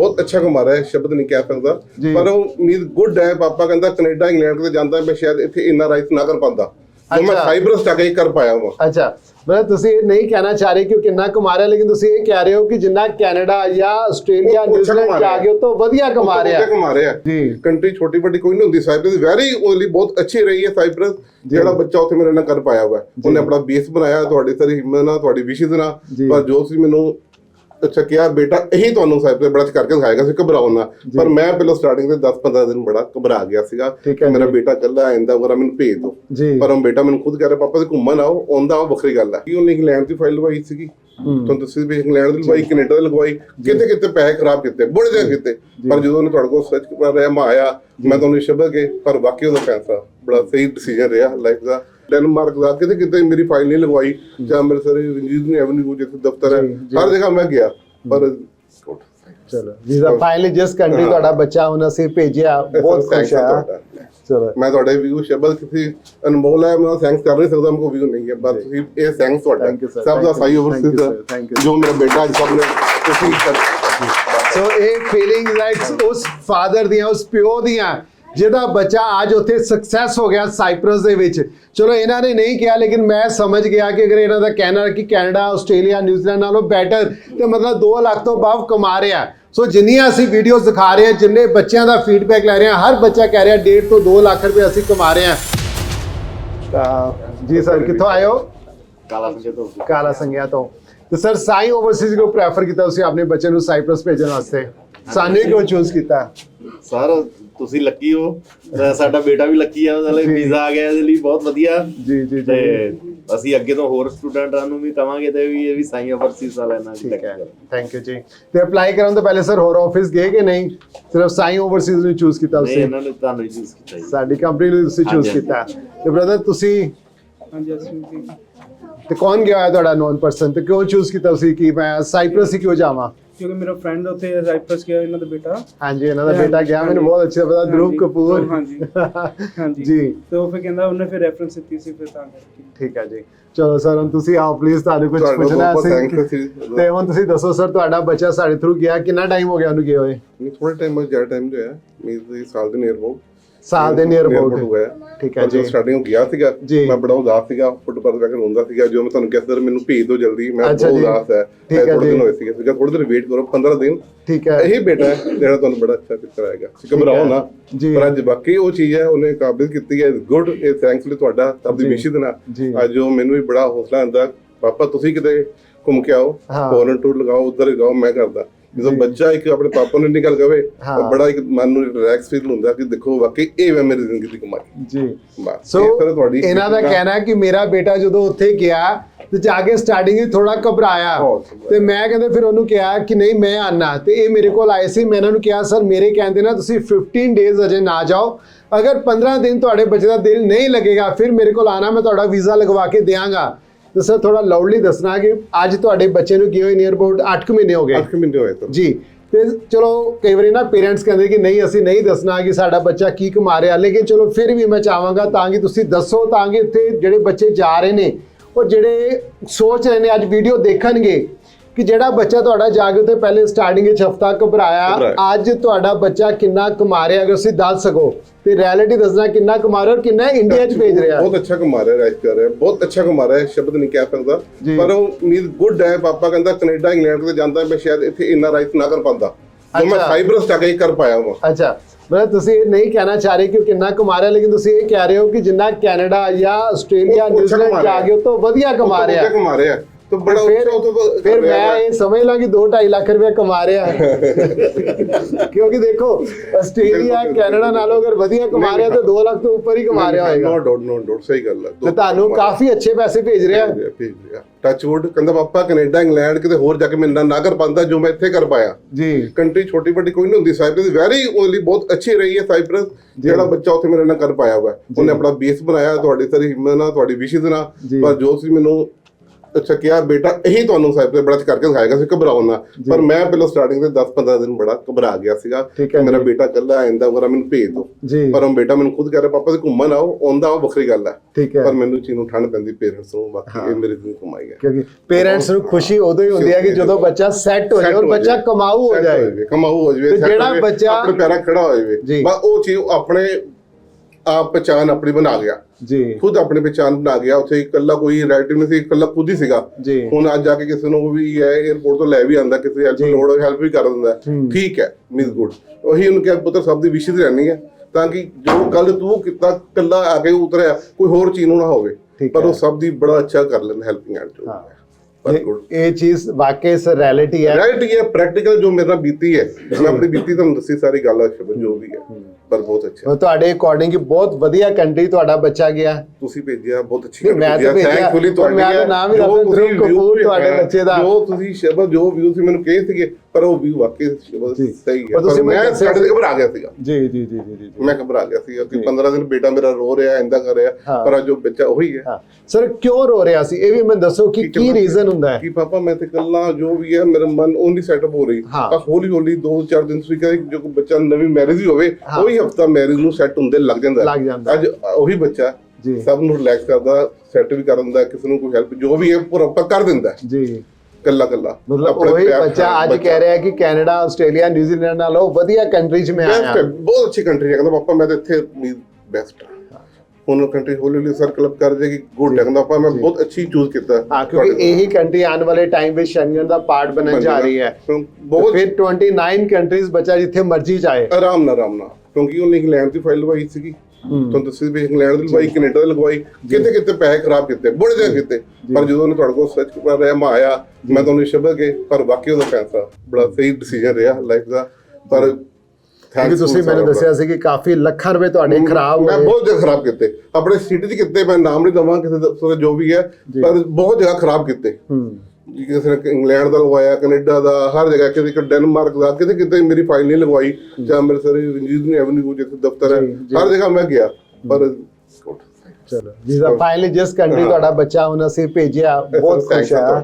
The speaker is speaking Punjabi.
ਬਹੁਤ ਅੱਛਾ ਕਮਾ ਰਿਹਾ ਹੈ ਸ਼ਬਦ ਨਹੀਂ ਕਹਿ ਸਕਦਾ। ਪਰ ਉਹ ਉਮੀਦ ਗੁੱਡ ਹੈ ਪਾਪਾ ਕਹਿੰਦਾ ਕੈਨੇਡਾ ਇੰਗਲੈਂਡ ਤੇ ਜਾਂਦਾ ਮੈਂ ਸ਼ਾਇਦ ਇੱਥੇ ਇੰਨਾ ਰਾਈਟ ਨਾ ਕਰ ਪਾਉਂਦਾ। ਜੋ ਮੈਂ ਅੱਛਾ। ਸਾਈਬਰਸ ਤੱਕ ਹੀ ਕਰ ਪਾਇਆ ਹਾਂ ਅੱਛਾ। ਮਤਲਬ ਤੁਸੀਂ ਇਹ ਨਹੀਂ ਕਹਿਣਾ ਚਾਹ ਰਹੇ ਕਿ ਕਿੰਨਾ ਕਮਾ ਰਿਹਾ ਲੇਕਿਨ ਤੁਸੀਂ ਇਹ ਕਹਿ ਰਹੇ ਹੋ ਕਿ ਜਿੰਨਾ ਕੈਨੇਡਾ ਜਾਂ ਆਸਟ੍ਰੇਲੀਆ ਨਿਊਜ਼ੀਲੈਂਡ ਜਾ। ਕੇ ਤੋਂ ਵਧੀਆ ਕਮਾ ਰਿਹਾ। ਕਮਾ ਰਿਹਾ। ਜੀ। ਕੰਟਰੀ ਛੋਟੀ ਵੱਡੀ ਕੋਈ ਨਹੀਂ ਹੁੰਦੀ ਸਾਈਪਰਸ ਵੈਰੀ ਓਨਲੀ ਬਹੁਤ ਅੱਛੀ ਰਹੀ ਹੈ ਸਾਈਪਰਸ ਜਿਹੜਾ ਬੱਚਾ ਉੱਥੇ ਮੇਰੇ ਨਾਲ ਕਰ ਪਾਇਆ ਹੋਇਆ। ਉਹਨੇ ਆਪਣਾ ਬੇਸ ਬਣਾਇਆ ਤੁਹਾਡੀ ਸਾਰੀ ਹਿੰਮਤ ਨਾਲ ਤੁਹਾਡੀ ਵਿਸ਼ੇਸ ਨਾਲ। ਪਰ ਜੋ ਸੀ ਮੈਨੂੰ ਅੱਛਾ ਕਿਹਾ ਬੇਟਾ ਇਹੀ ਤੁਹਾਨੂੰ ਸਾਈਪਰਸ ਬੜਾ ਕਰਕੇ ਦਿਖਾਏਗਾ ਸੀ ਘਬਰਾਓ ਨਾ। ਪਰ ਮੈਂ ਪਹਿਲਾਂ ਸਟਾਰਟਿੰਗ ਦੇ 10-15 ਦਿਨ ਬੜਾ ਘਬਰਾ ਗਿਆ ਸੀਗਾ। ਮੇਰਾ। ਬੇਟਾ ਕੱਲਾ ਆਇੰਦਾ ਵਗਰਾ ਮੈਨੂੰ ਭੇਜ ਜੀ। ਪਰ ਉਹ ਬੇਟਾ ਮੈਨੂੰ ਖੁਦ ਕਹਿ ਰਿਹਾ ਪਾਪਾ ਤੇ ਘੁੰਮਣ ਆਓ ਆਉਂਦਾ ਉਹ ਵੱਖਰੀ ਗੱਲ ਹੈ। ਕਿ ਉਹਨੇ ਇੰਗਲੈਂਡ ਦੀ ਫਾਈਲ ਲਵਾਈ ਸੀਗੀ। ਤੁਹਾਨੂੰ ਦੱਸੀ ਵੀ ਇੰਗਲੈਂਡ ਦੀ ਲਵਾਈ ਕੈਨੇਡਾ ਦੀ ਲਗਵਾਈ। ਕਿਤੇ ਕਿਤੇ ਪੈਸੇ ਖਰਾਬ ਕੀਤੇ ਬੜੇ ਜਗ੍ਹਾ ਕੀਤੇ। ਪਰ ਜਦੋਂ ਉਹਨੇ ਤੁਹਾਡੇ ਕੋਲ ਸਰਚ ਕਰ ਰਿਹਾ ਮੈਂ ਆਇਆ ਮੈਂ ਤੁਹਾਨੂੰ ਸ਼ਬਦ ਕੇ ਪਰ ਵਾਕਈ ਉਹਦਾ ਫੈਸਲਾ ਬੜਾ ਸਹੀ ਡਿਸੀਜਨ ਰਿਹਾ ਲਾਈਫ ਦਾ। ਡੈਨਮਾਰਕ ਦਾ ਕਿਤੇ ਕਿਤੇ ਮੇਰੀ ਫਾਈਲ ਨਹੀਂ ਲਗਵਾਈ ਜਾਂ ਮੇਰੇ ਸਾਰੇ ਰਣਜੀਤ ਨੇ ਐਵਨਿਊ ਜਿੱਥੇ ਦਫ਼ਤਰ ਹੈ। ਹਰ ਜਗ੍ਹਾ ਮੈਂ ਗਿਆ ਪਰ ਚਲੋ ਵੀਜ਼ਾ ਫਾਈਨਲੀ ਜਿਸ ਕੰਟਰੀ ਤੁਹਾਡਾ ਬੱਚਾ ਹੁਣ ਅਸੀਂ ਭੇਜਿਆ ਬਹੁਤ ਖੁਸ਼ ਆ। ਚਲੋ ਮੈਂ ਤੁਹਾਡੇ ਵੀਊ ਸ਼ਬਦ ਕਿਸੇ ਅਨਮੋਲ ਹੈ ਮੈਂ ਥੈਂਕਸ ਕਰ ਨਹੀਂ ਸਕਦਾ ਮੇਰੇ ਵੀਊ ਨਹੀਂ ਹੈ ਬਸ ਇਹ ਥੈਂਕਸ ਤੁਹਾਡਾ. ਸਭ ਦਾ ਸਾਈ. Over you. ਜੋ ਮੇਰਾ ਬੇਟਾ ਅੱਜ ਸਭ ਨੇ ਤੁਸੀਂ ਸੋ ਇਹ ਫੀਲਿੰਗ ਲਾਈਕ ਉਸ ਫਾਦਰ ਦੀਆਂ ਉਸ ਪਿਓ ਦੀਆਂ ਜਿਹਦਾ ਬੱਚਾ ਅੱਜ ਉੱਥੇ ਸਕਸੈਸ ਹੋ ਗਿਆ ਸਾਈਪ੍ਰਸ ਦੇ ਵਿੱਚ। ਚਲੋ ਇਹਨਾਂ ਨੇ ਨਹੀਂ ਕਿਹਾ ਲੇਕਿਨ ਮੈਂ ਸਮਝ ਗਿਆ ਕਿ ਅਗਰ ਇਹਨਾਂ ਦਾ ਕਹਿਣਾ ਕਿ ਕੈਨੇਡਾ ਆਸਟ੍ਰੇਲੀਆ ਨਿਊਜ਼ੀਲੈਂਡ ਨਾਲੋਂ ਬੈਟਰ ਤੇ ਮਤਲਬ 2 ਲੱਖ ਤੋਂ ਬਾਅਦ ਕਮਾ ਰਿਹਾ। ਸੋ ਜਿੰਨੀਆਂ ਅਸੀਂ ਵੀਡੀਓਜ਼ ਦਿਖਾ ਰਹੇ ਹਾਂ ਜਿੰਨੇ ਬੱਚਿਆਂ ਦਾ ਫੀਡਬੈਕ ਲੈ ਰਹੇ ਹਾਂ ਹਰ ਬੱਚਾ ਕਹਿ ਰਿਹਾ 1.5 ਤੋਂ 2 ਲੱਖ ਰੁਪਏ ਅਸੀਂ ਕਮਾ ਰਹੇ ਹਾਂ। ਤਾਂ ਜੀ ਸਰ ਕਿੱਥੋਂ ਆਏ ਹੋ? ਕਾਲਾ ਸੰਜੇ ਤੋਂ। ਕਾਲਾ ਸੰਗਿਆ ਤੋਂ। ਤੇ ਸਰ ਸਾਈ ਓਵਰਸੀਜ਼ ਕੋ ਪ੍ਰੈਫਰ ਕੀਤਾ ਤੁਸੀਂ ਆਪਣੇ ਬੱਚੇ ਨੂੰ ਸਾਈਪ੍ਰਸ ਭੇਜਣ ਵਾਸਤੇ? ਸਾਨੂੰ ਕਿਉਂ ਚੂਜ਼ ਕੀਤਾ? ਸਰ ਤੁਸੀਂ ਲੱਕੀ ਹੋ ਸਾਡਾ ਬੇਟਾ ਵੀ ਲੱਕੀ ਆ ਉਹਦੇ ਲਈ। ਵੀਜ਼ਾ ਆ ਗਿਆ ਇਹਦੇ ਲਈ ਬਹੁਤ ਵਧੀਆ। ਜੀ ਜੀ ਤੇ ਜੀ ਅਸੀਂ ਅੱਗੇ ਤੋਂ ਹੋਰ ਸਟੂਡੈਂਟਾਂ ਨੂੰ ਵੀ ਕਵਾਂਗੇ ਤੇ ਵੀ ਇਹ ਵੀ ਸਾਈ ਓਵਰਸੀਜ਼ ਵਾਲਾ ਇਹਨਾਂ ਦੀ ਠੀਕ ਹੈ। ਥੈਂਕ ਯੂ ਜੀ। ਤੇ ਅਪਲਾਈ ਕਰਨ ਤੋਂ ਪਹਿਲੇ ਸਰ ਹੋਰ ਆਫਿਸ ਗਏ ਕਿ ਨਹੀਂ? ਸਿਰਫ ਸਾਈ ਓਵਰਸੀਜ਼ ਨੂੰ ਚੂਜ਼ ਕੀਤਾ ਨਹੀਂ ਤੁਸੀਂ? ਇਹਨਾਂ ਨੇ ਤੁਹਾਨੂੰ ਯੂਜ਼ ਕੀਤਾ ਜੀ। ਸਾਡੀ ਕੰਪਨੀ ਨੂੰ ਤੁਸੀਂ ਚੂਜ਼ ਹਾਂਜੀ, ਕੀਤਾ। ਤੇ ਬ੍ਰਦਰ ਤੁਸੀਂ? ਹਾਂਜੀ ਅਸੀਂ ਵੀ ਤੇ ਕੌਣ ਗਿਆ ਤੁਹਾਡਾ ਨੋਨ ਪਰਸਨ ਤੇ ਕਿਉਂ ਚੂਜ਼ ਕੀਤਾ ਤੁਸੀਂ? ਕਿ ਮੈਂ ਸਾਈਪ੍ਰਸ ਹੀ ਕਿਉਂ ਜਾਵਾਂ? ਕਿਉਂਕਿ ਮੇਰਾ ਫਰੈਂਡ ਉੱਥੇ ਸਾਈਪ੍ਰਸ ਗਿਆ ਇਹਨਾਂ ਦਾ ਬੇਟਾ। ਹਾਂਜੀ ਇਹਨਾਂ ਦਾ ਬੇਟਾ ਗਿਆ ਮੈਨੂੰ ਬਹੁਤ ਅੱਛਾ ਪਤਾ ਧਰੂਪ ਕਪੂਰ ਹਾਂਜੀ। ਹਾਂਜੀ। ਜੀ। ਤੇ ਉਹ ਫਿਰ ਕਹਿੰਦਾ ਉਹਨੇ ਫਿਰ ਰੈਫਰੈਂਸ ਦਿੱਤੀ ਸੀ ਫਿਰ ਤਾਂ ਕਰਕੇ। ਠੀਕ ਹੈ ਜੀ। ਚਲੋ ਸਰ ਹੁਣ ਤੁਸੀਂ ਆਓ ਪਲੀਜ਼ ਤੁਹਾਨੂੰ ਕੁਝ ਪੁੱਛਣਾ ਸੀ। ਤੇ ਹੁਣ ਤੁਸੀਂ ਦੱਸੋ ਸਰ ਤੁਹਾਡਾ ਬੱਚਾ ਸਾਡੇ ਥਰੂ ਗਿਆ ਕਿੰਨਾ ਟਾਈਮ ਹੋ ਗਿਆ ਉਹਨੂੰ ਗਏ ਹੋਏ? ਥੋੜਾ ਟਾਈਮ ਜ਼ਿਆਦਾ ਟਾਈਮ ਜੋ ਹੈ ਮੀਨਸ ਸਾਲ ਦੇ ਨੀਅਰ ਅਬਾਊਟ ਸਾਲ ਦੇ ਨੀਅਰ ਅਬਾਊਟ ਠੀਕ ਹੈ ਜੀ ਸਟਾਰਟਿੰਗ ਗਿਆ ਸੀਗਾ। ਮੈਂ ਬੜਾ ਉਦਾਸ ਸੀਗਾ ਫੁੱਟਬਾਲ ਵੇਖ ਕੇ ਰੋਂਦਾ ਸੀਗਾ ਜੋ ਮੈਂ ਤੁਹਾਨੂੰ ਕਿਹਾ ਸਰ ਮੈਨੂੰ ਭੇਜ ਦਿਓ ਜਲਦੀ ਮੈਂ ਬਹੁਤ। ਉਦਾਸ ਹੈ ਠੀਕ ਹੈ ਥੋੜੇ ਜੀ। ਦਿਨ ਹੋਏ ਸੀਗੇ ਸੀਗਾ ਥੋੜੇ ਦਿਨ ਵੇਟ ਕਰੋ 15 ਦਿਨ ਠੀਕ ਹੈ ਇਹੀ ਬੇਟਾ ਹੈ ਜਿਹੜਾ ਤੁਹਾਨੂੰ ਬੜਾ ਅੱਛਾ ਪਿਕਚਰ ਆਏਗਾ ਘਬਰਾਓ ਨਾ। ਪਰ ਅੱਜ ਬਾਕੀ ਉਹ ਚੀਜ਼ ਹੈ ਉਹਨੇ ਕਾਬਿਲ ਕੀਤੀ ਹੈ ਗੁੱਡ ਇਹ ਥੈਂਕਸਫੁਲੀ ਤੁਹਾਡਾ ਸਭ ਦੀ। ਵਿਸ਼ੇ ਦੇ ਨਾਲ। ਅੱਜ ਜੋ ਮੈਨੂੰ ਵੀ ਬੜਾ ਹੌਸਲਾ ਆਂਦਾ ਪਾਪਾ ਤੁਸੀਂ ਕਿਤੇ ਘੁੰਮ ਕੇ ਆਓ। ਫੋਰਨ ਟੂਰ ਲਗਾਓ ਉਧਰ ਲਗਾਓ ਮੈਂ ਕਰਦਾ ਜਦੋਂ। ਬੱਚਾ ਇੱਕ ਆਪਣੇ ਪਾਪਾ ਨੂੰ ਨਿਕਲ ਕਵੇ ਹਾਂ। ਤਾਂ ਬੜਾ ਇੱਕ ਮਨ ਨੂੰ ਰਿਲੈਕਸ ਫੀਲ ਹੁੰਦਾ ਕਿ ਦੇਖੋ ਵਾਕਈ ਇਹ ਹੈ ਮੇਰੀ ਜ਼ਿੰਦਗੀ ਦੀ ਕਮਾਈ ਜੀ ਬਸ ਸੋ ਇਹਨਾਂ ਦਾ ਕਹਿਣਾ ਹੈ ਕਿ ਮੇਰਾ ਬੇਟਾ ਜਦੋਂ ਉੱਥੇ ਗਿਆ ਤੇ ਜਾ ਕੇ ਸਟਾਰਟਿੰਗ ਵਿੱਚ ਥੋੜਾ ਘਬਰਾਇਆ। ਤੇ ਮੈਂ ਕਹਿੰਦੇ ਫਿਰ ਉਹਨੂੰ ਕਿਹਾ ਕਿ ਨਹੀਂ ਮੈਂ ਆਨਾ ਤੇ ਇਹ ਮੇਰੇ ਕੋਲ ਆਏ ਸੀ ਮੈਂ ਇਹਨਾਂ ਨੂੰ ਕਿਹਾ ਸਰ ਮੇਰੇ ਕਹਿੰਦੇ ਨਾ ਤੁਸੀਂ 15 ਡੇਜ਼ ਅਜੇ ਨਾ ਜਾਓ ਅਗਰ 15 ਦਿਨ ਤੁਹਾਡੇ ਬੱਚੇ ਦਾ ਦਿਲ ਨਹੀਂ ਲੱਗੇਗਾ ਫਿਰ ਮੇਰੇ ਕੋਲ ਆਣਾ ਮੈਂ ਤੁਹਾਡਾ ਵੀਜ਼ਾ ਲਗਵਾ ਕੇ ਦਿਆਂਗਾ ਤੇ ਸਰ ਥੋੜਾ ਲਾਊਡਲੀ ਦੱਸਣਾ ਕਿ ਅੱਜ ਤੁਹਾਡੇ ਬੱਚੇ ਨੂੰ ਗਏ ਹੋਏ ਨੀਅਰ ਅਬਾਊਟ 8 ਮਹੀਨੇ ਹੋ ਗਏ। 8 ਮਹੀਨੇ ਹੋਏ ਤਾਂ। ਜੀ। ਤੇ ਚਲੋ ਕਈ ਵਾਰੀ ਨਾ ਪੇਰੈਂਟਸ ਕਹਿੰਦੇ ਕਿ ਨਹੀਂ ਅਸੀਂ ਨਹੀਂ ਦੱਸਣਾ ਕਿ ਸਾਡਾ ਬੱਚਾ ਕੀ ਕਮਾ ਰਿਹਾ ਲੇਕਿਨ ਚਲੋ ਫਿਰ ਵੀ ਮੈਂ ਚਾਹਾਂਗਾ ਤਾਂ ਕਿ ਤੁਸੀਂ ਦੱਸੋ ਤਾਂ ਕਿ ਇੱਥੇ ਜਿਹੜੇ ਬੱਚੇ ਜਾ ਰਹੇ ਨੇ ਉਹ ਜਿਹੜੇ ਸੋਚ ਰਹੇ ਨੇ ਅੱਜ ਵੀਡੀਓ ਦੇਖਣਗੇ ਕਿ ਜਿਹੜਾ ਬੱਚਾ ਤੁਹਾਡਾ ਜਾ ਕੇ ਉੱਥੇ ਪਹਿਲੇ ਸਟਾਰਟਿੰਗ ਵਿੱਚ ਹਫਤਾ ਘਬਰਾਇਆ। ਅੱਜ ਤੁਹਾਡਾ ਬੱਚਾ ਕਿੰਨਾ ਕਮਾ ਰਿਹਾ ਅਗਰ ਤੁਸੀਂ ਦੱਸ ਸਕੋ। ਤੇ ਰਿਐਲਿਟੀ ਦੱਸਣਾ ਕਿੰਨਾ ਕਮਾ ਰਿਹਾ ਔਰ ਕਿੰਨਾ ਇੰਡੀਆ 'ਚ ਭੇਜ ਰਿਹਾ। ਬਹੁਤ ਅੱਛਾ ਕਮਾ ਰਿਹਾ ਰਾਈਟ ਕਰ ਰਿਹਾ। ਬਹੁਤ ਅੱਛਾ ਕਮਾ ਰਿਹਾ ਸ਼ਬਦ ਨਹੀਂ ਕਹਿ ਸਕਦਾ। ਪਰ ਉਹ ਉਮੀਦ ਗੁੱਡ ਹੈ ਪਾਪਾ ਕਹਿੰਦਾ ਕੈਨੇਡਾ ਇੰਗਲੈਂਡ ਤੇ ਜਾਂਦਾ ਮੈਂ ਸ਼ਾਇਦ ਇੱਥੇ ਇੰਨਾ ਰਾਈਟ ਨਾ ਕਰ ਪਾਉਂਦਾ। ਜੋ ਮੈਂ। ਸਾਈਬਰਸ ਤੱਕ ਹੀ ਕਰ ਪਾਇਆ ਹਾਂ ਅੱਛਾ। ਮਤਲਬ ਤੁਸੀਂ ਇਹ ਨਹੀਂ ਕਹਿਣਾ ਚਾਹ ਰਹੇ ਕਿ ਉਹ ਕਿੰਨਾ ਕਮਾ ਰਿਹਾ ਲੇਕਿਨ ਤੁਸੀਂ ਇਹ ਕਹਿ ਰਹੇ ਹੋ ਕਿ ਜਿੰਨਾ ਕੈਨੇਡਾ ਜਾਂ ਆਸਟ੍ਰੇਲੀਆ ਨਿਊਜ਼ੀਲੈਂਡ ਜਾ। ਕੇ ਉਹ ਤੋਂ ਵਧੀਆ ਕਮਾ ਰਿਹਾ ਕਮਾ ਰਿਹਾ ਤਾਂ ਬੜਾ ਫਿਰ ਫਿਰ ਮੈਂ ਇਹ ਸਮਝ ਲਾਂ ਕਿ 2.5 ਲੱਖ ਰੁਪਏ ਕਮਾ ਰਿਹਾ। ਕਿਉਂਕਿ ਦੇਖੋ ਆਸਟ੍ਰੇਲੀਆ ਕੈਨੇਡਾ ਨਾਲੋਂ ਅਗਰ ਵਧੀਆ ਕਮਾ ਰਿਹਾ ਤਾਂ 2 ਲੱਖ ਤੋਂ ਉੱਪਰ ਹੀ ਕਮਾ ਰਿਹਾ ਹੋਏਗਾ। ਨੋ ਡਾਊਟ ਨੋ ਡਾਊਟ ਸਹੀ ਗੱਲ ਹੈ ਤੇ ਤੁਹਾਨੂੰ ਕਾਫੀ ਅੱਛੇ ਪੈਸੇ ਭੇਜ ਰਿਹਾ। ਟੱਚ ਵੁੱਡ ਕਹਿੰਦਾ ਪਾਪਾ ਕੈਨੇਡਾ ਇੰਗਲੈਂਡ ਕਿਤੇ ਹੋਰ ਜਾ ਕੇ ਮੈਂ ਇੰਨਾ ਨਾ ਕਰ ਪਾਉਂਦਾ ਜੋ ਮੈਂ ਇੱਥੇ ਕਰ ਪਾਇਆ। ਜੀ। ਕੰਟਰੀ ਛੋਟੀ ਵੱਡੀ ਕੋਈ ਨਹੀਂ ਹੁੰਦੀ ਸਾਈਪਰਸ ਵੈਰੀ ਓਨਲੀ ਬਹੁਤ ਅੱਛੀ ਰਹੀ ਹੈ ਸਾਈਪਰਸ ਜਿਹੜਾ ਬੱਚਾ ਉੱਥੇ ਮੇਰੇ ਨਾਲ ਕਰ ਪਾਇਆ ਹੋਇਆ। ਉਹਨੇ ਆਪਣਾ ਬੇਸ ਬਣਾਇਆ ਤੁਹਾਡੀ ਸਾਰੀ ਹਿੰਮਤ ਨਾਲ ਤੁਹਾਡੀ ਵਿਸ਼ੇਸ ਨਾਲ। ਪਰ ਜੋ ਸੀ ਮੈਨੂੰ ਅੱਛਾ ਕਿਹਾ ਬੇਟਾ ਇਹੀ ਤੁਹਾਨੂੰ ਸਾਹਿਬ ਤੇ ਬੜਾ ਕਰਕੇ ਦਿਖਾਏਗਾ ਸੀ ਘਬਰਾਓ ਨਾ। ਪਰ ਮੈਂ ਪਹਿਲਾਂ ਸਟਾਰਟਿੰਗ ਦੇ 10-15 ਦਿਨ ਬੜਾ ਘਬਰਾ ਗਿਆ ਸੀਗਾ। ਮੇਰਾ। ਬੇਟਾ ਇਕੱਲਾ ਆਇੰਦਾ ਵਗੈਰਾ ਮੈਨੂੰ ਭੇਜ ਜੀ। ਪਰ ਉਹ ਬੇਟਾ ਮੈਨੂੰ ਖੁਦ ਕਹਿ ਰਿਹਾ ਪਾਪਾ ਤੇ ਘੁੰਮਣ ਆਓ ਆਉਂਦਾ ਉਹ ਵੱਖਰੀ ਗੱਲ ਹੈ। ਪਰ ਮੈਨੂੰ ਚੀਜ਼ ਨੂੰ ਠੰਡ ਪੈਂਦੀ ਪੇਰੈਂਟਸ ਨੂੰ ਬਾਕੀ ਇਹ ਮੇਰੀ ਦੀ ਕਮਾਈ ਹੈ ਕਿਉਂਕਿ ਪੇਰੈਂਟਸ ਨੂੰ ਖੁਸ਼ੀ ਉਦੋਂ ਹੀ ਹੁੰਦੀ ਹੈ ਕਿ ਜਦੋਂ ਬੱਚਾ ਸੈੱਟ ਹੋ ਜਾਏ ਔਰ ਬੱਚਾ ਕਮਾਊ ਹੋ ਜਾਏ। ਕਮਾਊ ਹੋ ਜਾਵੇ ਤੇ ਜਿਹੜਾ ਬੱਚਾ- ਆਪਣੇ ਪੈਰਾਂ ਖੜਾ ਹੋ ਜਾਵੇ। ਬਸ ਉਹ ਚੀਜ਼ ਆਪਣੇ ਆਪ ਪਛਾਣ ਆਪਣੀ ਬਣਾ ਗਿਆ ਜੀ। ਖੁਦ ਆਪਣੀ ਪਛਾਣ ਬਣਾ ਗਿਆ ਉੱਥੇ ਇਕੱਲਾ ਕੋਈ ਰਿਲੇਟਿਵ ਨਹੀਂ ਸੀ ਇਕੱਲਾ ਖੁਦ ਹੀ ਸੀਗਾ। ਜੀ। ਹੁਣ ਅੱਜ ਜਾ ਕੇ ਕਿਸੇ ਨੂੰ ਵੀ ਹੈ 에어ਪੋਰਟ ਤੋਂ ਲੈ ਵੀ ਆਂਦਾ ਕਿਸੇ ਹੈਲਪ। ਲੋੜ ਹੈਲਪ ਵੀ ਕਰ ਦਿੰਦਾ। ਠੀਕ ਹੈ ਮੀਨਸ ਗੁੱਡ ਉਹੀ ਉਹਨੂੰ ਕਿਹਾ ਪੁੱਤਰ ਸਭ ਦੀ ਵਿਸ਼ਿਤ ਰਹਿਣੀ ਹੈ। ਤਾਂ ਕਿ ਜੋ ਕੱਲ ਤੂੰ ਕੀਤਾ ਕੱਲਾ ਆ ਕੇ ਉਤਰਿਆ ਕੋਈ ਹੋਰ ਚੀਜ਼ ਨੂੰ ਨਾ ਹੋਵੇ। ਪਰ। ਉਹ ਸਭ ਦੀ ਬੜਾ ਅੱਛਾ ਕਰ ਲੈਂਦਾ ਹੈਲਪਿੰਗ ਹੈਂਡ ਜੋ ਇਹ- ਚੀਜ਼ ਵਾਕਈ ਸ ਰਿਐਲਿਟੀ ਹੈ। ਰਾਈਟ ਇਹ ਪ੍ਰੈਕਟੀਕਲ ਜੋ ਮੇਰੇ ਨਾਲ ਬੀਤੀ ਹੈ ਮੈਂ ਆਪਣੀ ਬੀਤੀ ਤੁਹਾਨੂੰ ਦੱਸੀ ਸਾਰੀ ਗੱਲ ਸ਼ਬਦ ਜੋ ਵੀ ਹੈ ਪਰ ਬਹੁਤ ਅੱਛਾ। ਤੁਹਾਡੇ ਅਕੋਰਡਿੰਗ ਬਹੁਤ ਵਧੀਆ ਕੰਟਰੀ ਤੁਹਾਡਾ ਬੱਚਾ ਗਿਆ। ਤੁਸੀਂ ਭੇਜਿਆ ਬਹੁਤ ਅੱਛੀ ਨਹੀਂ, ਮੈਂ ਤਾਂ ਭੇਜਿਆ, Thankfully ਪਰ ਮੈਂ ਤਾਂ ਨਾਮ ਹੀ ਜੋ ਤੁਸੀਂ view ਕਪੂਰ ਤੁਹਾਡੇ ਹੈ, ਬੱਚੇ ਦਾ। ਜੋ ਤੁਸੀਂ ਸ਼ਬਦ ਜੋ ਵਿਊ ਸੀ ਮੈਨੂੰ ਕਹੇ ਸੀਗੇ ਪਰ ਉਹ ਵਿਊ ਵਾਕਈ ਸ਼ਬਦ ਜੀ। ਸਹੀ ਹੈ। ਪਰ ਤੁਸੀਂ ਪਰ ਮੈਂ ਮੈਨੂੰ ਸਾਡੇ ਤੇ ਘਬਰਾ ਗਿਆ ਸੀਗਾ। ਜੀ ਜੀ ਜੀ ਜੀ ਜੀ ਮੈਂ ਘਬਰਾ ਗਿਆ ਸੀਗਾ ਕਿ 15 ਦਿਨ ਬੇਟਾ ਮੇਰਾ ਰੋ ਰਿਹਾ ਇੰਦਾ ਕਰ ਰਿਹਾ। ਪਰ ਅੱਜ ਉਹ ਬੱਚਾ ਉਹੀ ਹੈ। ਹਾਂ। ਸਰ ਕਿਉਂ ਰੋ ਰਿਹਾ ਸੀ? ਇਹ ਵੀ ਮੈਨੂੰ ਦੱਸੋ ਕਿ ਕੀ? ਰੀਜ਼ਨ ਹੁੰਦਾ ਹੈ ਕਿ ਪਾਪਾ ਮੈਂ ਤੇ ਕੱਲਾ ਜੋ ਵੀ ਹੈ ਮੇਰਾ ਮਨ ਉਹਨੀ ਸੈਟਅਪ ਹੋ ਰਹੀ ਹਾਂ। ਤਾਂ ਹੌਲੀ ਹੌਲੀ 2-4 ਦਿਨ ਤੁਸੀਂ ਕਹਿੰਦੇ ਜੋ ਕੋਈ ਬੱਚਾ ਨਵੀਂ ਮੈਰਿਜ ਹੀ ਹੋਵੇ ਹਾਂ। ਉਹੀ ਹਫਤਾ ਮੈਰਿਜ ਨੂੰ ਸੈੱਟ ਹੁੰਦੇ ਲੱਗ ਜਾਂਦਾ ਹੈ। ਲੱਗ ਜਾਂਦਾ ਹੈ। ਅੱਜ ਉਹੀ ਬੱਚਾ ਜੀ ਸਭ ਨੂੰ ਰਿਲੈਕਸ ਕਰਦਾ ਸੈੱਟ ਵੀ ਕਰ ਦਿੰਦਾ ਕਿਸੇ ਨੂੰ ਕੋਈ ਹੈਲਪ ਜੋ ਵੀ ਹੈ ਪੂਰਾ ਆਪਾਂ ਕਰ ਦਿੰਦਾ ਹੈ, ਜੀ ਕੱਲਾ ਕੱਲਾ ਮਤਲਬ ਉਹੀ ਬੱਚਾ ਅੱਜ। ਕਹਿ ਰਿਹਾ ਹੈ ਕਿ ਕੈਨੇਡਾ ਆਸਟ੍ਰੇਲੀਆ ਨਿਊਜ਼ੀਲੈਂਡ ਨਾਲੋਂ ਵਧੀਆ ਕੰਟਰੀ 'ਚ ਮੈਂ ਆਇਆ ਹੈ, ਬਹੁਤ ਅੱਛੀ ਕੰਟਰੀ ਹੈ ਕਹਿੰਦਾ ਪਾਪਾ ਮੈਂ ਤਾਂ ਇੱਥੇ ਬੈਸਟ ਹੁਣ ਕੰਟਰੀ ਹੌਲੀ ਹੌਲੀ ਸਰਕਲ ਅਪ ਕਰ ਜਾਏਗੀ ਗੁੱਡ ਕਹਿੰਦਾ ਪਾਪਾ ਮੈਂ ਬਹੁਤ ਅੱਛੀ ਚੂਜ਼ ਕੀਤਾ ਹਾਂ ਕਿਉਂਕਿ ਇਹੀ ਕੰਟਰੀ ਆਉਣ ਵਾਲੇ ਟਾਈਮ ਵਿੱਚ ਸ਼ੈਂਗਨ ਦਾ ਪਾਰਟ ਬਣਨ ਜਾ ਰਹੀ ਹੈ। ਬਹੁਤ ਫਿਰ 29 ਕੰਟਰੀਜ਼ ਬੱਚਾ ਜਿੱਥੇ ਮਰਜ਼ੀ ਜਾਏ। ਆਰਾਮ ਨਾਲ ਆਰਾਮ ਨਾਲ। ਕਿਉਂਕਿ ਉਹਨੇ ਇੰਗਲੈਂਡ ਦੀ ਫਾਈਲ ਲਵਾਈ ਸੀਗੀ। ਤੁਹਾਨੂੰ ਦੱਸੀ ਵੀ ਇੰਗਲੈਂਡ ਦੀ ਲਵਾਈ ਕੈਨੇਡਾ ਦੀ ਲਵਾਈ। ਕਿਤੇ ਕਿਤੇ ਪੈਸੇ ਖਰਾਬ ਕੀਤੇ ਬੜੇ ਜਗ੍ਹਾ ਕੀਤੇ। ਪਰ ਜਦੋਂ ਉਹਨੇ ਤੁਹਾਡੇ ਕੋਲ ਸੱਚ ਕਰ ਰਿਹਾ ਮੈਂ ਆਇਆ ਮੈਂ ਤੁਹਾਨੂੰ ਸ਼ਬਦ ਕੇ ਪਰ ਵਾਕਈ ਉਹਦਾ ਫੈਸਲਾ ਬੜਾ ਸਹੀ ਡਿਸੀਜਨ ਰਿਹਾ ਲਾਈਫ ਦਾ। ਪਰ ਕਿਉਂਕਿ ਤੁਸੀਂ ਮੈਨੂੰ ਸਾਰਾ ਦੱਸਿਆ ਸੀ ਕਿ ਕਾਫੀ ਲੱਖਾਂ ਰੁਪਏ ਤੁਹਾਡੇ ਖਰਾਬ ਮੈਂ ਹੋਏ। ਬਹੁਤ ਜਗ੍ਹਾ ਖਰਾਬ ਕੀਤੇ। ਆਪਣੇ ਸਿਟੀ 'ਚ ਕੀਤੇ ਮੈਂ ਨਾਮ ਨਹੀਂ ਦਵਾਂ ਕਿਸੇ ਦਾ ਜੋ ਵੀ ਹੈ। ਪਰ ਬਹੁਤ ਜਗ੍ਹਾ ਖਰਾਬ ਕੀਤੇ। ਹੂੰ ਕਿਸੇ ਨੇ ਇੰਗਲੈਂਡ ਦਾ ਲਗਵਾਇਆ ਕੈਨੇਡਾ ਦਾ ਹਰ ਜਗ੍ਹਾ ਕਿਤੇ ਕਿ ਡੈਨਮਾਰਕ ਦਾ ਕਿਤੇ ਕਿਤੇ ਮੇਰੀ ਫਾਈਲ ਨਹੀਂ ਲਗਵਾਈ। ਜਾਂ। ਅੰਮ੍ਰਿਤਸਰ ਰਣਜੀਤ ਨੇ ਐਵਨਿਊ ਜਿੱਥੇ ਦਫ਼ਤਰ ਹੈ। ਹਰ ਜਗ੍ਹਾ ਮੈਂ ਗਿਆ ਪਰ ਚਲੋ ਜੀ ਫਾਈਨਲੀ ਜਿਸ ਕੰਟਰੀ ਤੁਹਾਡਾ ਬੱਚਾ ਹੁਣ ਅਸੀਂ ਭੇਜਿਆ ਬਹੁਤ ਖੁਸ਼ ਆ।